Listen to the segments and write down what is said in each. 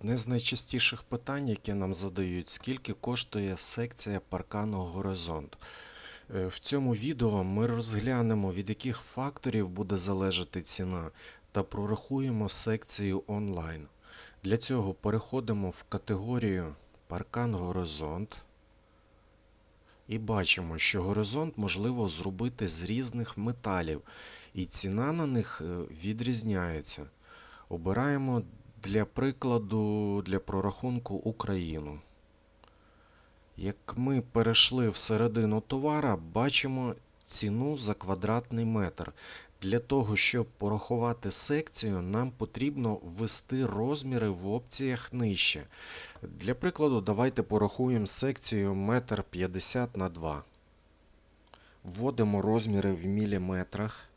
Одне з найчастіших питань, яке нам задають, скільки коштує секція паркану Горизонт. Е, В цьому відео ми розглянемо, від яких факторів буде залежати ціна, та прорахуємо секцію онлайн. Для цього переходимо в категорію Паркан Горизонт. І бачимо, що горизонт можливо зробити з різних металів, і ціна на них е, відрізняється. Обираємо для прикладу для прорахунку Україну. Як ми перейшли всередину товара, бачимо ціну за квадратний метр. Для того, щоб порахувати секцію, нам потрібно ввести розміри в опціях нижче. Для прикладу, давайте порахуємо секцію 1,50 на 2. Вводимо розміри в міліметрах.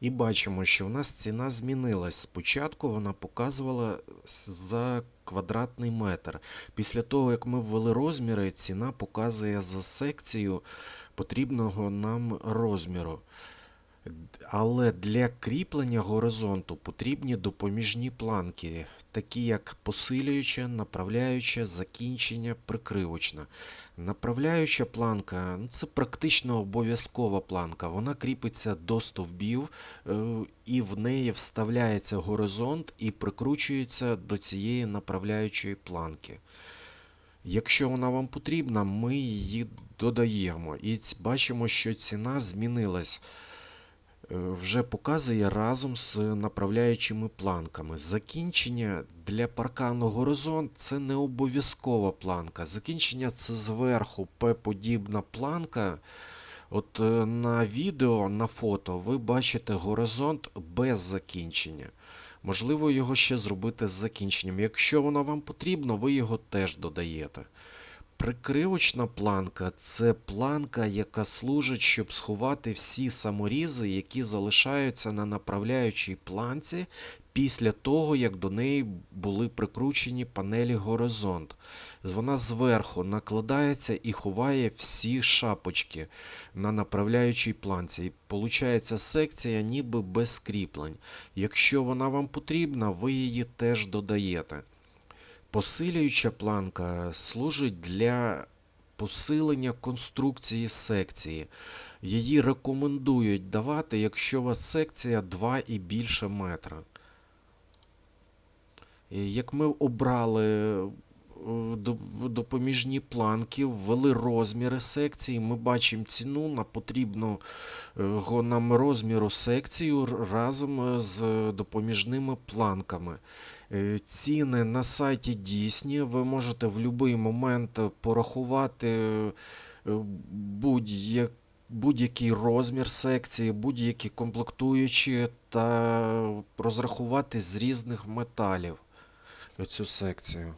І бачимо, що в нас ціна змінилась. Спочатку вона показувала за квадратний метр. Після того, як ми ввели розміри, ціна показує за секцію потрібного нам розміру. Але для кріплення горизонту потрібні допоміжні планки, такі як посилююча, направляюча, закінчення, прикривочна. Направляюча планка ну, це практично обов'язкова планка. Вона кріпиться до стовбів, е, і в неї вставляється горизонт і прикручується до цієї направляючої планки. Якщо вона вам потрібна, ми її додаємо. І бачимо, що ціна змінилась. Е, Вже показує разом з направляючими планками. Закінчення для паркану горизонт це не обов'язкова планка. Закінчення це зверху П-подібна планка. От е, на відео, на фото ви бачите горизонт без закінчення. Можливо, його ще зробити з закінченням. Якщо воно вам потрібно, ви його теж додаєте. Прикривочна планка це планка, яка служить, щоб сховати всі саморізи, які залишаються на направляючій планці після того, як до неї були прикручені панелі горизонт. Вона зверху накладається і ховає всі шапочки на направляючій планці. І получається секція ніби без кріплень. Якщо вона вам потрібна, ви її теж додаєте. Посилююча планка служить для посилення конструкції секції. Її рекомендують давати, якщо у вас секція 2 і більше метра. Як ми обрали допоміжні планки, ввели розміри секції, ми бачимо ціну на потрібну е, нам розміру секцію разом е, з допоміжними планками. Е, Ціни на сайті дійсні. Ви можете в будь-який момент е, порахувати е, будь-як- будь-який розмір секції, будь-які комплектуючі та розрахувати з різних металів цю секцію.